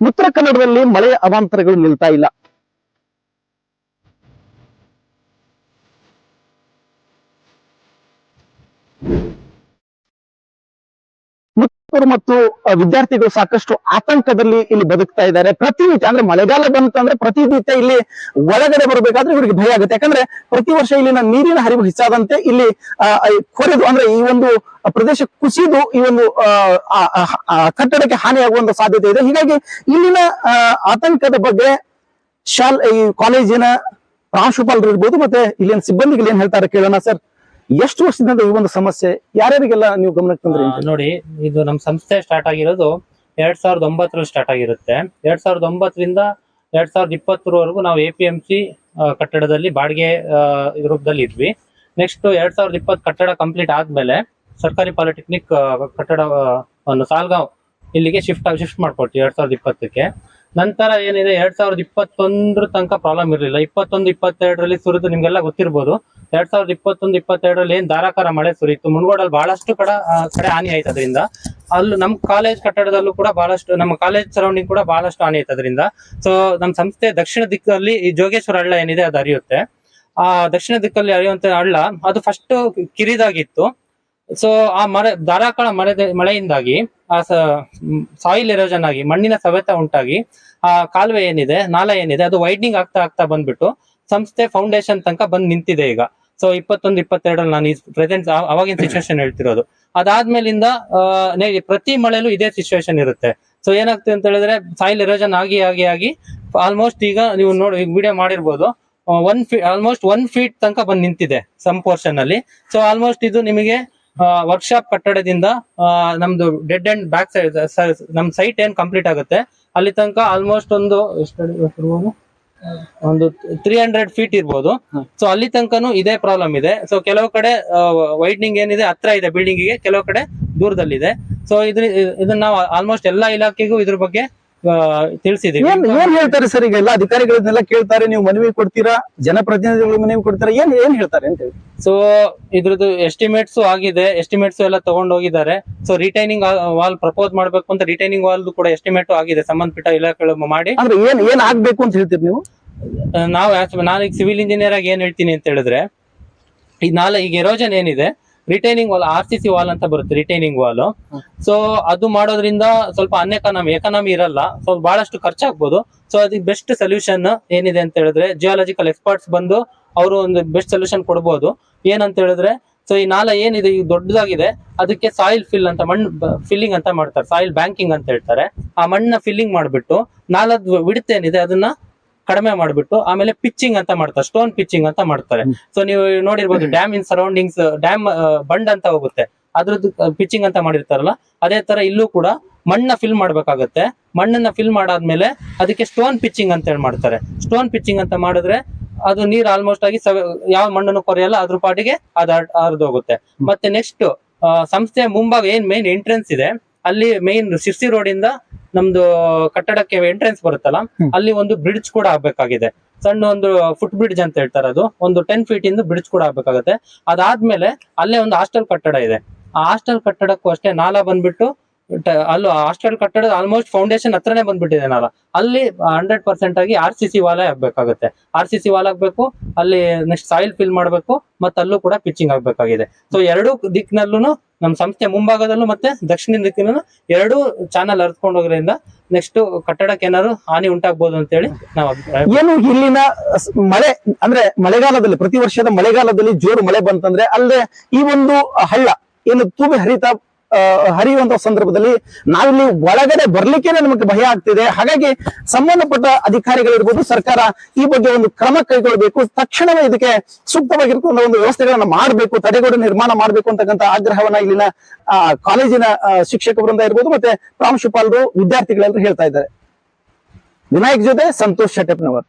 ಉತ್ತರ ಕನ್ನಡದಲ್ಲಿ ಮಳೆಯ ಅವಾಂತರಗಳು ನಿಲ್ತಾ ಇಲ್ಲ. ಮತ್ತು ವಿದ್ಯಾರ್ಥಿಗಳು ಸಾಕಷ್ಟು ಆತಂಕದಲ್ಲಿ ಇಲ್ಲಿ ಬದುಕ್ತಾ ಇದ್ದಾರೆ. ಪ್ರತಿನಿತ್ಯ ಅಂದ್ರೆ ಮಳೆಗಾಲ ಬಂತಂದ್ರೆ ಪ್ರತಿನಿತ್ಯ ಇಲ್ಲಿ ಒಳಗಡೆ ಬರಬೇಕಾದ್ರೆ ಇವರಿಗೆ ಭಯ ಆಗುತ್ತೆ. ಯಾಕಂದ್ರೆ ಪ್ರತಿ ವರ್ಷ ಇಲ್ಲಿನ ನೀರಿನ ಹರಿವು ಹೆಚ್ಚಾದಂತೆ ಇಲ್ಲಿ ಕೊರೆದು, ಅಂದ್ರೆ ಈ ಒಂದು ಪ್ರದೇಶ ಕುಸಿದು ಈ ಒಂದು ಕಟ್ಟಡಕ್ಕೆ ಹಾನಿಯಾಗುವಂತ ಸಾಧ್ಯತೆ ಇದೆ. ಹೀಗಾಗಿ ಇಲ್ಲಿನ ಆತಂಕದ ಬಗ್ಗೆ ಶಾಲೆ, ಈ ಕಾಲೇಜಿನ ಪ್ರಾಂಶುಪಾಲರು ಇರ್ಬೋದು ಮತ್ತೆ ಇಲ್ಲಿನ ಸಿಬ್ಬಂದಿಗಳು ಏನ್ ಹೇಳ್ತಾರೆ ಕೇಳೋಣ ಸರ್? ಎಷ್ಟು ವರ್ಷದಿಂದ ಈ ಒಂದು ಸಮಸ್ಯೆ? ಯಾರ್ಯಾರಿಗೆಲ್ಲ ನೀವು ಗಮನಕ್ಕೆ ತಂದ್ರಿ? ನೋಡಿ, ಇದು ನಮ್ಮ ಸಂಸ್ಥೆ ಸ್ಟಾರ್ಟ್ ಆಗಿರೋದು ಎರಡ್ ಸಾವಿರದ ಒಂಬತ್ತರಲ್ಲಿ ಸ್ಟಾರ್ಟ್ ಆಗಿರುತ್ತೆ. ಎರಡ್ ಸಾವಿರದ ಒಂಬತ್ತರಿಂದ ಎರಡ್ ಸಾವಿರದ ಇಪ್ಪತ್ತರವರೆಗೂ ನಾವು ಎ ಪಿ ಎಂ ಸಿ ಕಟ್ಟಡದಲ್ಲಿ ಬಾಡಿಗೆ ರೂಪದಲ್ಲಿ ಇದ್ವಿ. ನೆಕ್ಸ್ಟ್ ಎರಡ್ ಸಾವಿರದ ಇಪ್ಪತ್ತು ಕಟ್ಟಡ ಕಂಪ್ಲೀಟ್ ಆದ್ಮೇಲೆ ಸರ್ಕಾರಿ ಪಾಲಿಟೆಕ್ನಿಕ್ ಕಟ್ಟಡ ಒಂದು ಸಾಲ್ಗಾಂವ್ ಇಲ್ಲಿಗೆ ಶಿಫ್ಟ್ ಶಿಫ್ಟ್ ಮಾಡ್ಕೊಡ್ತೀವಿ ಎರಡ್ ಸಾವಿರದ ಇಪ್ಪತ್ತಕ್ಕೆ. ನಂತರ ಏನಿದೆ, ಎರಡ್ ಸಾವಿರದ ಇಪ್ಪತ್ತೊಂದ್ರ ತನಕ ಪ್ರಾಬ್ಲಮ್ ಇರಲಿಲ್ಲ. ಇಪ್ಪತ್ತೊಂದು, ಇಪ್ಪತ್ತೆರಡರಲ್ಲಿ ಸುರಿದು ನಿಮ್ಗೆಲ್ಲ ಗೊತ್ತಿರ್ಬೋದು. ಎರಡ್ ಸಾವಿರದ ಇಪ್ಪತ್ತೊಂದು, ಇಪ್ಪತ್ತೆರಡರಲ್ಲಿ ಏನ್ ಧಾರಾಕಾರ ಮಳೆ ಸುರಿಯಿತು. ಮುನ್ಗೋಡಲ್ಲಿ ಬಹಳಷ್ಟು ಕಡೆ ಕಡೆ ಹಾನಿ ಆಯ್ತು ಅದರಿಂದ ಅಲ್ಲಿ ನಮ್ಮ ಕಾಲೇಜ್ ಕಟ್ಟಡದಲ್ಲೂ ಕೂಡ ಬಹಳಷ್ಟು, ನಮ್ಮ ಕಾಲೇಜ್ ಸರೌಂಡಿಂಗ್ ಕೂಡ ಬಹಳಷ್ಟು ಹಾನಿ ಆಯ್ತು ಅದರಿಂದ ಸೊ ನಮ್ಮ ಸಂಸ್ಥೆ ದಕ್ಷಿಣ ದಿಕ್ಕಲ್ಲಿ ಈ ಜೋಗೇಶ್ವರ ಹಳ್ಳ ಏನಿದೆ, ಅದು ಹರಿಯುತ್ತೆ. ಆ, ದಕ್ಷಿಣ ದಿಕ್ಕಲ್ಲಿ ಹರಿಯುವಂತ ಹಳ್ಳ, ಅದು ಫಸ್ಟ್ ಕಿರಿದಾಗಿತ್ತು. ಸೊ ಆ ಮಳೆ ಧಾರಾಕಾರ ಮಳೆ ಮಳೆಯಿಂದಾಗಿ, ಆ ಸಾಯಿಲ್ ಎರೋಜನ್ ಆಗಿ, ಮಣ್ಣಿನ ಸವೆತ ಉಂಟಾಗಿ, ಆ ಕಾಲುವೆ ಏನಿದೆ, ನಾಲ ಏನಿದೆ, ಅದು ವೈಡ್ನಿಂಗ್ ಆಗ್ತಾ ಆಗ್ತಾ ಬಂದ್ಬಿಟ್ಟು, ಸಂಸ್ಥೆ ಫೌಂಡೇಶನ್ ತನಕ ಬಂದ್ ನಿಂತಿದೆ ಈಗ. ಸೊ ಇಪ್ಪತ್ತೊಂದು, ಇಪ್ಪತ್ತೆರಡರಲ್ಲಿ ನಾನು ಈ ಪ್ರೆಸೆಂಟ್ ಅವಾಗಿನ ಸಿಚುವೇಶನ್ ಹೇಳ್ತಿರೋದು. ಅದಾದ್ಮೇಲಿಂದ ಪ್ರತಿ ಮಳೆಲೂ ಇದೇ ಸಿಚುವೇಶನ್ ಇರುತ್ತೆ. ಸೊ ಏನಾಗ್ತದೆ ಅಂತ ಹೇಳಿದ್ರೆ ಸಾಯಿಲ್ ಎರೋಜನ್ ಆಗಿ ಆಗಿ ಆಗಿ ಆಲ್ಮೋಸ್ಟ್ ಈಗ ನೀವು ನೋಡಿ ವಿಡಿಯೋ ಮಾಡಿರ್ಬೋದು one feet almost one feet ತನಕ ಬಂದು ನಿಂತಿದೆ ಸಮ್ ಪೋರ್ಷನ್ ಅಲ್ಲಿ. ಸೊ ಆಲ್ಮೋಸ್ಟ್ ಇದು ನಿಮಗೆ ವರ್ಕ್ಶಾಪ್ ಕಟ್ಟಡದಿಂದ ನಮ್ದು ಡೆಡ್ ಅಂಡ್ ಬ್ಯಾಕ್ ಸೈಡ್ ನಮ್ ಸೈಟ್ ಏನ್ ಕಂಪ್ಲೀಟ್ ಆಗುತ್ತೆ ಅಲ್ಲಿ ತನಕ ಆಲ್ಮೋಸ್ಟ್ ಒಂದು ಎಷ್ಟು? ಒಂದು ತ್ರೀ ಹಂಡ್ರೆಡ್ ಫೀಟ್ ಇರ್ಬೋದು. ಸೊ ಅಲ್ಲಿ ತನಕನು ಇದೇ ಪ್ರಾಬ್ಲಮ್ ಇದೆ ಸೊ ಕೆಲವು ಕಡೆ ವೈಡ್ನಿಂಗ್ ಏನಿದೆ ಹತ್ರ ಇದೆ ಬಿಲ್ಡಿಂಗ್ಗೆ ಕೆಲವು ಕಡೆ ದೂರದಲ್ಲಿದೆ ಸೊ ಇದ್ರ ಇದನ್ನ ನಾವು ಆಲ್ಮೋಸ್ಟ್ ಎಲ್ಲಾ ಇಲಾಖೆಗೂ ಇದ್ರ ಬಗ್ಗೆ ತಿಳಿಸಿದೀವಿ ಏನ್ ಏನ್ ಹೇಳ್ತಾರೆ ಸರ್ ಈಗ ಎಲ್ಲ ಅಧಿಕಾರಿಗಳನ್ನೆಲ್ಲ ಕೇಳ್ತಾರೆ ನೀವು ಮನವಿ ಕೊಡ್ತೀರಾ? ಜನಪ್ರತಿನಿಧಿಗಳು ಮನವಿ ಕೊಡ್ತೀರಾ? ಏನ್ ಏನ್ ಹೇಳ್ತಾರೆ ಅಂತ ಹೇಳಿ. ಸೊ ಇದ್ರದ್ದು ಎಸ್ಟಿಮೇಟ್ಸ್ ಆಗಿದೆ. ಎಸ್ಟಿಮೇಟ್ಸ್ ಎಲ್ಲ ತಗೊಂಡ್ ಹೋಗಿದ್ದಾರೆ. ಸೊ ರಿಟೈನಿಂಗ್ ವಾಲ್ ಪ್ರಪೋಸ್ ಮಾಡ್ಬೇಕು ಅಂತ ರಿಟೈನಿಂಗ್ ವಾಲ್ ಕೂಡ ಎಸ್ಟಿಮೇಟ್ ಆಗಿದೆ. ಸಂಬಂಧಪಟ್ಟ ಇಲಾಖೆಗಳು ಮಾಡಿ. ಅಂದ್ರೆ ಏನ್ ಏನ್ ಆಗ್ಬೇಕು ಅಂತ ಹೇಳ್ತೀರಿ ನೀವು? ನಾವು ನಾನು ಈಗ ಸಿವಿಲ್ ಇಂಜಿನಿಯರ್ ಆಗಿ ಏನ್ ಹೇಳ್ತೀನಿ ಅಂತ ಹೇಳಿದ್ರೆ ಈಗ ನಾಳೆ ಈಗ ಎರೋಜನ್ ಏನಿದೆ retaining wall R C C wall ಅಂತ ಬರುತ್ತೆ ರಿಟೈನಿಂಗ್ ವಾಲ್ ಸೊ ಅದು ಮಾಡೋದ್ರಿಂದ ಸ್ವಲ್ಪ ಅನ್ಎಕಾನಮಿ ಎಕಾನಮಿ ಇರಲ್ಲ. ಸೊ ಬಹಳಷ್ಟು ಖರ್ಚಾಗ್ಬೋದು. ಸೊ ಅದಕ್ಕೆ ಬೆಸ್ಟ್ ಸೊಲ್ಯೂಷನ್ ಏನಿದೆ ಅಂತ ಹೇಳಿದ್ರೆ ಜಿಯಾಲಜಿಕಲ್ ಎಕ್ಸ್ಪರ್ಟ್ಸ್ ಬಂದು ಅವರು ಒಂದು ಬೆಸ್ಟ್ ಸೊಲ್ಯೂಷನ್ ಕೊಡ್ಬೋದು. ಏನಂತ ಹೇಳಿದ್ರೆ ಸೊ ಈ ನಾಲ ಏನಿದೆ ಈ ದೊಡ್ಡದಾಗಿದೆ ಅದಕ್ಕೆ ಸಾಯಿಲ್ ಫಿಲ್ ಅಂತ ಮಣ್ಣು ಫಿಲ್ಲಿಂಗ್ ಅಂತ ಮಾಡ್ತಾರೆ. ಸಾಯಿಲ್ ಬ್ಯಾಂಕಿಂಗ್ ಅಂತ ಹೇಳ್ತಾರೆ. ಆ ಮಣ್ಣನ್ನ ಫಿಲ್ಲಿಂಗ್ ಮಾಡ್ಬಿಟ್ಟು ನಾಲದ್ ವಿಡ್ತ್ ಏನಿದೆ ಅದನ್ನ ಕಡಿಮೆ ಮಾಡ್ಬಿಟ್ಟು ಆಮೇಲೆ ಪಿಚ್ಚಿಂಗ್ ಅಂತ ಮಾಡ್ತಾರೆ ಸ್ಟೋನ್ ಪಿಚ್ಚಿಂಗ್ ಅಂತ ಮಾಡ್ತಾರೆ. ಸೊ ನೀವು ನೋಡಿರ್ಬೋದು ಡ್ಯಾಮ್ ಇನ್ ಸರೌಂಡಿಂಗ್ಸ್ ಡ್ಯಾಮ್ ಬಂಡ್ ಅಂತ ಹೋಗುತ್ತೆ. ಅದ್ರದ್ದು ಪಿಚ್ಚಿಂಗ್ ಅಂತ ಮಾಡಿರ್ತಾರಲ್ಲ ಅದೇ ತರ ಇಲ್ಲೂ ಕೂಡ ಮಣ್ಣ ಫಿಲ್ ಮಾಡ್ಬೇಕಾಗತ್ತೆ. ಮಣ್ಣನ್ನ ಫಿಲ್ ಮಾಡಾದ್ಮೇಲೆ ಅದಕ್ಕೆ ಸ್ಟೋನ್ ಪಿಚ್ಚಿಂಗ್ ಅಂತ ಹೇಳಿ ಮಾಡ್ತಾರೆ. ಸ್ಟೋನ್ ಪಿಚ್ಚಿಂಗ್ ಅಂತ ಮಾಡಿದ್ರೆ ಅದು ನೀರ್ ಆಲ್ಮೋಸ್ಟ್ ಆಗಿ ಯಾವ ಮಣ್ಣನ್ನು ಕೊರೆಯಲ್ಲ ಅದ್ರ ಪಾಟಿಗೆ ಅದ್ ಹರಿದು ಹೋಗುತ್ತೆ. ಮತ್ತೆ ನೆಕ್ಸ್ಟ್ ಸಂಸ್ಥೆಯ ಮುಂಭಾಗ ಏನ್ ಮೇನ್ ಎಂಟ್ರೆನ್ಸ್ ಇದೆ ಅಲ್ಲಿ ಮೇನ್ ಸಿರ್ಸಿ ರೋಡ್ ಇಂದ ನಮ್ದು ಕಟ್ಟಡಕ್ಕೆ ಎಂಟ್ರೆನ್ಸ್ ಬರುತ್ತಲ್ಲ ಅಲ್ಲಿ ಒಂದು ಬ್ರಿಡ್ಜ್ ಕೂಡ ಆಗ್ಬೇಕಾಗಿದೆ. ಸಣ್ಣ ಒಂದು ಫುಟ್ ಬ್ರಿಡ್ಜ್ ಅಂತ ಹೇಳ್ತಾರೆ ಅದು. ಒಂದು ಟೆನ್ ಫೀಟ್ ಇಂದ ಬ್ರಿಡ್ಜ್ ಕೂಡ ಆಗ್ಬೇಕಾಗತ್ತೆ. ಅದಾದ್ಮೇಲೆ ಅಲ್ಲೇ ಒಂದು ಹಾಸ್ಟೆಲ್ ಕಟ್ಟಡ ಇದೆ. ಆ ಹಾಸ್ಟೆಲ್ ಕಟ್ಟಡಕ್ಕೂ ಅಷ್ಟೇ ನಾಲಾ ಬಂದ್ಬಿಟ್ಟು ಅಲ್ಲೂ ಹಾಸ್ಟೆಲ್ ಕಟ್ಟಡದ ಆಲ್ಮೋಸ್ಟ್ ಫೌಂಡೇಶನ್ ಹತ್ರನೇ ಬಂದ್ಬಿಟ್ಟಿದೆ ನಾಲ ಅಲ್ಲಿ ಹಂಡ್ರೆಡ್ ಪರ್ಸೆಂಟ್ ಆಗಿ ಆರ್ ಸಿ ಸಿ ವಾಲ್ ಆಗ್ಬೇಕಾಗುತ್ತೆ. ಆರ್ ಸಿ ಸಿ ವಾಲ್ ಆಗ್ಬೇಕು, ಅಲ್ಲಿ ನೆಕ್ಸ್ಟ್ ಸಾಯಿಲ್ ಫಿಲ್ ಮಾಡ್ಬೇಕು, ಮತ್ತೆ ಅಲ್ಲೂ ಕೂಡ ಪಿಚ್ಚಿಂಗ್ ಆಗ್ಬೇಕಾಗಿದೆ. ಸೊ ಎರಡೂ ದಿಕ್ಕಿನಲ್ಲೂ ನಮ್ಮ ಸಂಸ್ಥೆ ಮುಂಭಾಗದಲ್ಲೂ ಮತ್ತೆ ದಕ್ಷಿಣ ದಿಕ್ಕಿನಲ್ಲೂ ಎರಡೂ ಚಾನಲ್ ಅರ್ತ್ಕೊಂಡು ಹೋಗೋದ್ರಿಂದ ನೆಕ್ಸ್ಟ್ ಕಟ್ಟಡಕ್ಕೆ ಏನಾದ್ರು ಹಾನಿ ಉಂಟಾಗ್ಬೋದು ಅಂತ ಹೇಳಿ ನಾವು ಏನು ಇಲ್ಲಿನ ಮಳೆ, ಅಂದ್ರೆ ಮಳೆಗಾಲದಲ್ಲಿ, ಪ್ರತಿ ವರ್ಷದ ಮಳೆಗಾಲದಲ್ಲಿ ಜೋರು ಮಳೆ ಬಂತಂದ್ರೆ ಅಲ್ಲದೆ ಈ ಒಂದು ಹಳ್ಳ, ಏನು ತುಂಬಿ ಹರಿತಾ ಹರಿಯುವಂತ ಸಂದರ್ಭದಲ್ಲಿ ನಾವಿಲ್ಲಿ ಒಳಗಡೆ ಬರ್ಲಿಕ್ಕೆ ನಮಗೆ ಭಯ ಆಗ್ತಿದೆ. ಹಾಗಾಗಿ ಸಂಬಂಧಪಟ್ಟ ಅಧಿಕಾರಿಗಳಿರ್ಬೋದು ಸರ್ಕಾರ ಈ ಬಗ್ಗೆ ಒಂದು ಕ್ರಮ ಕೈಗೊಳ್ಳಬೇಕು. ತಕ್ಷಣವೇ ಇದಕ್ಕೆ ಸೂಕ್ತವಾಗಿರ್ತಕ್ಕಂಥ ಒಂದು ವ್ಯವಸ್ಥೆಗಳನ್ನ ಮಾಡಬೇಕು, ತಡೆಗೋಡೆ ನಿರ್ಮಾಣ ಮಾಡಬೇಕು ಅಂತಕ್ಕಂಥ ಆಗ್ರಹವನ್ನ ಇಲ್ಲಿನ ಕಾಲೇಜಿನ ಶಿಕ್ಷಕ ವೃಂದ ಇರ್ಬೋದು ಮತ್ತೆ ಪ್ರಾಂಶುಪಾಲರು, ವಿದ್ಯಾರ್ಥಿಗಳೆಲ್ಲರೂ ಹೇಳ್ತಾ ಇದ್ದಾರೆ. ವಿನಾಯಕ್ ಜೊತೆ ಸಂತೋಷ್ ಶೆಟ್ಟಪ್ಪನವರ್